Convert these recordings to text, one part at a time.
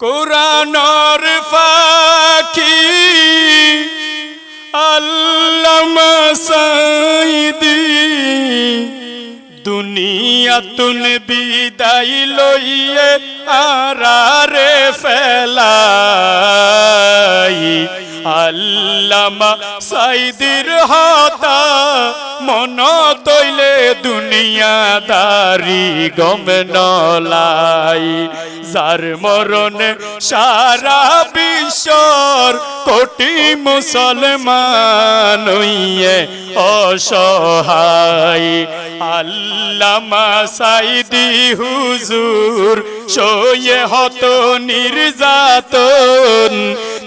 কোরআনর ফাঁকি আল্লামা সাইদি দুনিয়াতুন বিদায় লইয়ে আরারে ফেলাই। আল্লামা সাইদির হাতা মন তৈলে দুনিয়াদারি গম নলাই। যার মরণে সারা বিশ্বর কোটি মুসলমান হইয়ে অসহায়। আল্লামা সাইদি হুজুর সয়ে হত নির্যাতন।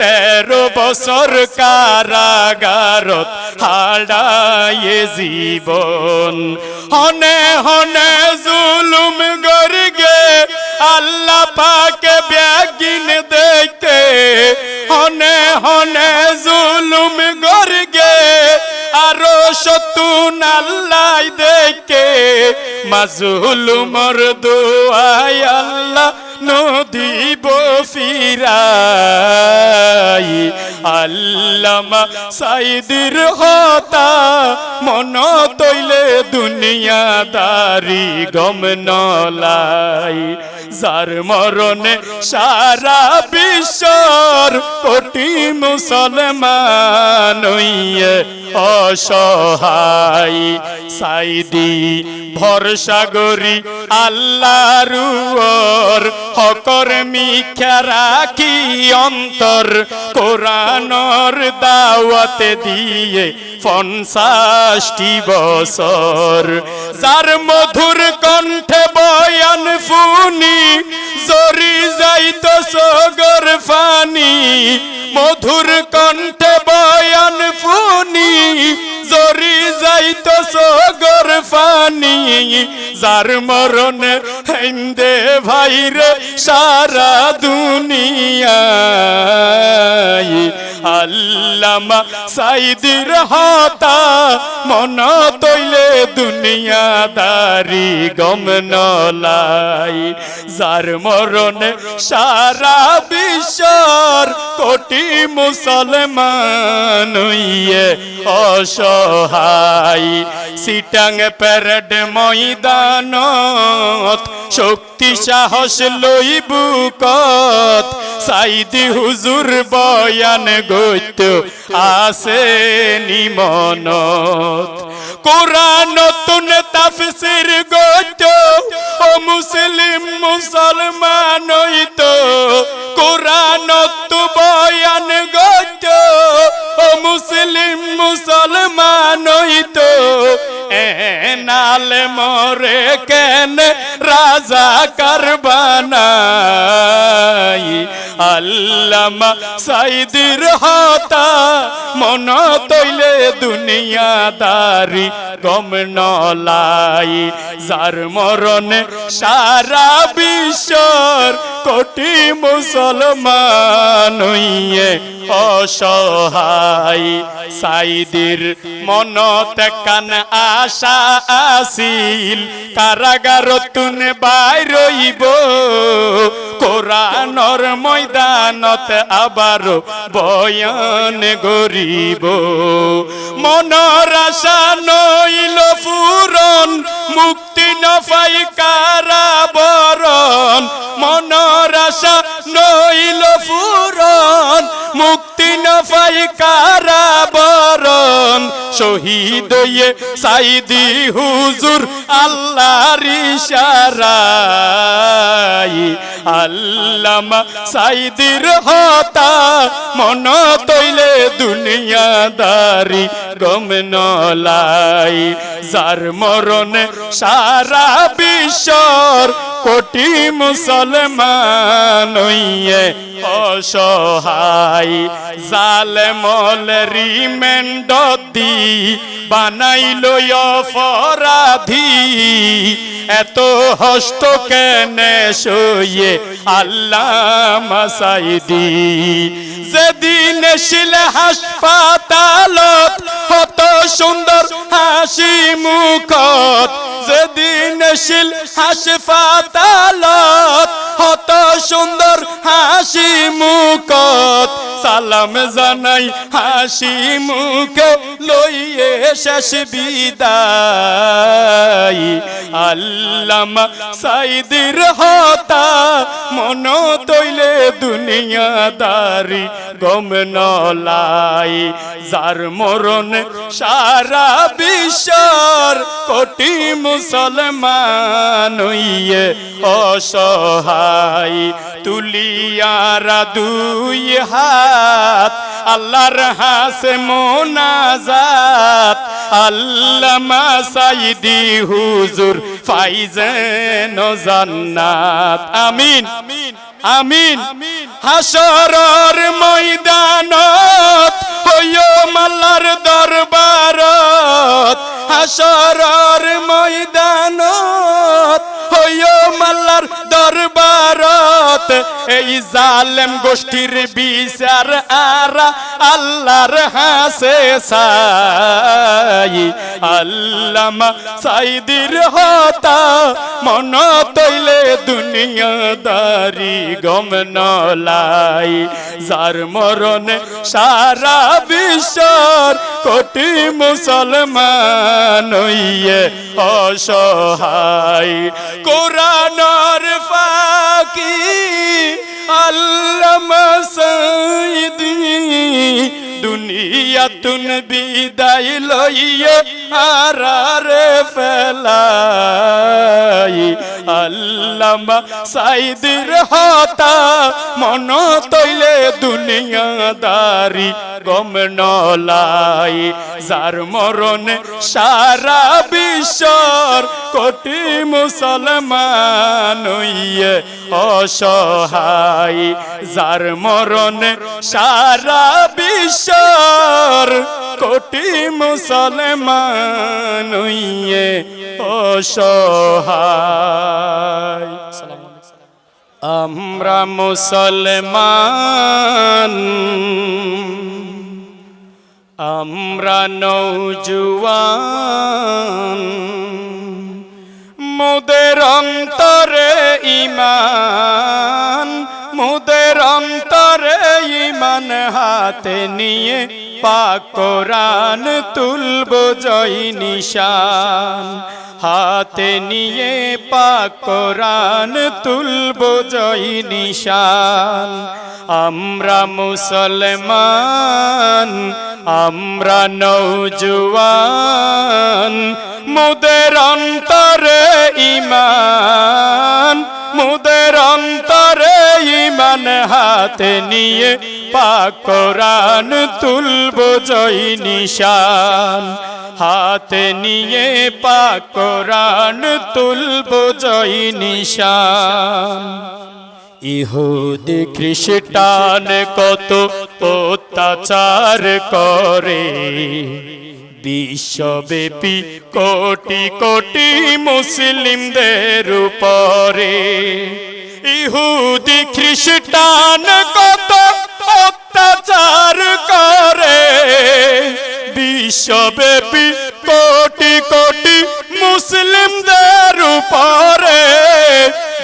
তেরো বছর কারাগারত হাডায়ে জীবন। হনে হনে জুলুম গর্গে আল্লাহ পাকে ব্যাগিন দেখতে। হনে হনে জুলুম গর্গে আরও সতুন আল্লাহ দেখে মাজুলুমর দোয়াই আল্লাহ নদীব ফিরাই। আল্লামা সাইদির হতা মন তৈলে দুনিয়াদারি গম নলাই। যার মরণে সারা বিশ্বর কোটি মুসলমান অসহায়। সাইদি ভরসা গরি আল্লাহর উপর হকর মিখ্যা রাখি অন্তর, কোরআনর দাওয়াতে দিয়ে পঞ্চাশটি বছর। যার মধুর কণ্ঠে বয়ান ফুনি, জরি যাইত সগর ফানি, মধুর কণ্ঠে বয়ান ফুনি, জরি যাইত সগর ফানি, যার মরণে হিন্দে ভাইরে সারা দুনিয়ায় আল্লামা সাইদির হাতা, মন তৈলে দুনিয়াদারি গম নলাই। যার মরণে সারা বিশ্বর কোটি মুসলমান হইয়ে অসহায়। সিটাং প্যারেড ময়দানত শক্তি সাহস লইবু কত সাইদি হুজুর বয়ান গইত আসে নিমনত কোরআন নতুন তাফসির গইত ও মুসলিম মুসলমান হইত কোরআন তু বয়ান গইত ও মুসলিম মুসলমান হইত এনাল মরে কেন রাজা কারবানাই? আল্লামা সাইদির হতা মন তৈলে দুনিয়াদারি গম নলাই। যার মরণে সারা বিশ্বর কোটি মুসলমান হইয়ে অসহায়। সাইদির মনত কান আশা আসিল, কারাগার তুন বাইরইব কোরআনর ময়দানত আবার বয়ান গরিব। মনর আশা নইল ফুরন মুক্তি নফাই কারাবরণ। মনর আশা নইল ফুরন মুক্তি নফাই কারাবরণ শহীদ ইয়ে সাইদি হুজুর আল্লাহর ইশারায়। আল্লামা সাইদির হতা, মন তৈলে দুনিয়াদারি গম নলাই। যার মরণে সারা বিশ্বর কোটি মুসলমান হইয়ে অসহায়। জালেমল রিমেন্ড দি, বানাইল অপরাধী। এত হস্ত কেনে সইয়ে আল্লাহ মাসাইদি যেদিন ছিল হাসপাতালত কত সুন্দর হাসি মুখত। যেদিন শিল হাসপাতালত কত সুন্দর হাসি মুখত। সালাম জানাই হাসি মুখে লইয়ে শেষ বিদায়। আল্লামা সাইদির হতা মন তৈলে দুনিয়াদারি গম নলাই। যার মরণ সারা বিশ্বর কোটি মুসলমান হইয়ে অসহায়। তুলিয়ারা দুই হাত, আল্লাহর হাসে মোনাজাত। আল্লামা সাইদি হুজুর ফাইজেন জান্নাত। আমিন আমিন। হাসরর ময়দানত হইও মাল্লার দরবারত। হাসরর ময়দানত হইও দরবারত এই জালেম গোষ্ঠীর বিচার আরা আল্লাহর হাসে সাই আল্লামা সাইদির হতা মন তৈলে দুনিয়াদারি গম নলাই। যার মরণ সারা বিশ্বর কোটি মুসলমান হইয়ে অসহায়। কোরআনর ফাকি আল্লামা সাইদি দুনিয়া তুন বিদায় লইয়ে আরারে ফেলাই। আল্লামা সাইদির হতা মন তৈলে দুনিয়াদারি গম নলাই। যার মরণ সারা বিশ্বর কোটি মুসলমান হইয়ে অসহায়। যার মরণ সারা বিশ্বর কোটি মুসলমান হইয়ে অসহায়। আমরা মুসলমান আমরা নৌজুয়ান। মুদের অন্তরে ইমান হাতে নিয়ে পাক কোরআন তুলব জয় নিশান। হাতে নিয়ে পাক কোরআন তুলব জয় নিশান। আমরা মুসলমান, আমরা নৌজুয়ান মুদের অন্তরে ইমান মুদের অন্তরে ইমান হাতে নিয়ে পাক কোরআন তুলব জয় নিশান। হাতে নিয়ে পাক তুলব জয় নিশান। ইহুদি খ্রিস্টান কত অত্যাচার করে। বিশ্বব্যাপী কোটি কোটি মুসলিমদের উপরে। ইহুদি খ্রিস্টান কত অত্যাচার করে। বিশ্বব্যাপী কোটি কোটি মুসলিমদের উপরে।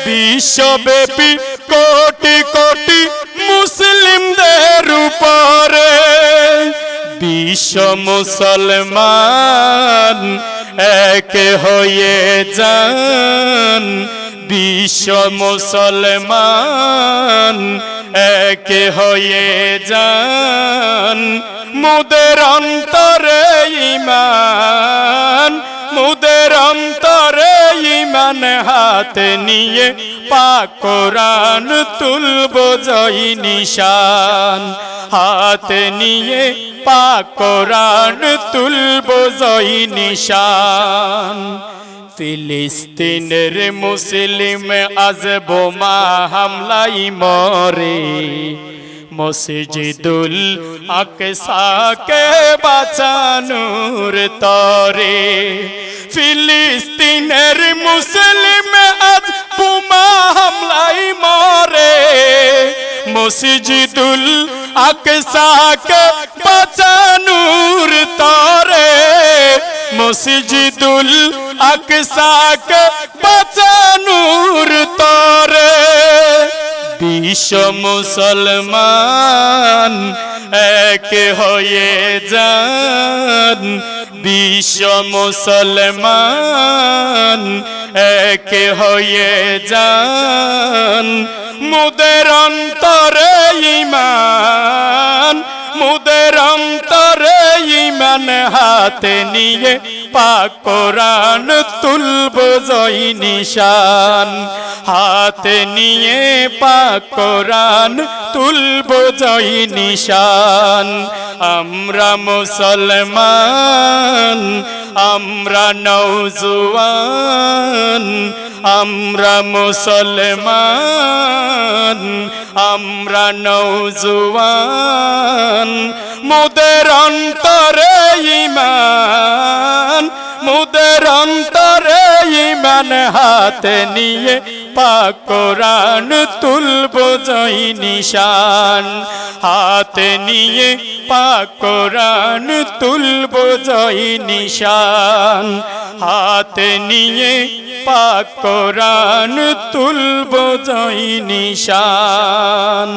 বিশ্বব্যাপী কোটি কোটি মুসলিমদের উপরে। বিশ্ব মুসলমান এক হয়ে যান। বিশ্ব মুসলমান, এক হয়ে যান। মুদের অন্তরে ইমান মুদের অন্তরে ইমান হাতে নিয়ে পাক কোরআন তুলব জয় নিশান। হাতে নিয়ে পাক কোরআন তুলব জয় নিশান। ফিলিস্তিনের মুসলিম আজ বোমা হামলাই মরে। মসজিদুল আকসাকে বাঁচানোর তরে। ফিলিস্তিনের মুসলিম আজ বোমা হামলাই মরে। মসজিদুল আকসাকে বাঁচানোর তরে। মসজিদুল আকসাকে বাঁচানোর তরে। বিশ্ব মুসলমান এক হয়ে যান। বিশ্ব মুসলমান এক হয়ে যান। মুদের অন্তরে ইমান মুদের অন্তরে হাতে নিয়ে পাক কোরআন তুলব জয় নিশান। হাতে নিয়ে পাক কোরআন তুলব জয় নিশান। আমরা মুসলমান, আমরা নৌজুয়ান আমরা মুসলমান, আমরা নৌজুয়ান মুদের অন্তরে ইমান মুদের অন্তরে ইমান হাতে নিয়ে পাক কোরআন তুলব জয় নিশান। হাতে নিয়ে পাক কোরআন তুলব জয় নিশান। হাতে নিয়ে পাক কোরআন তুলব জয় নিশান।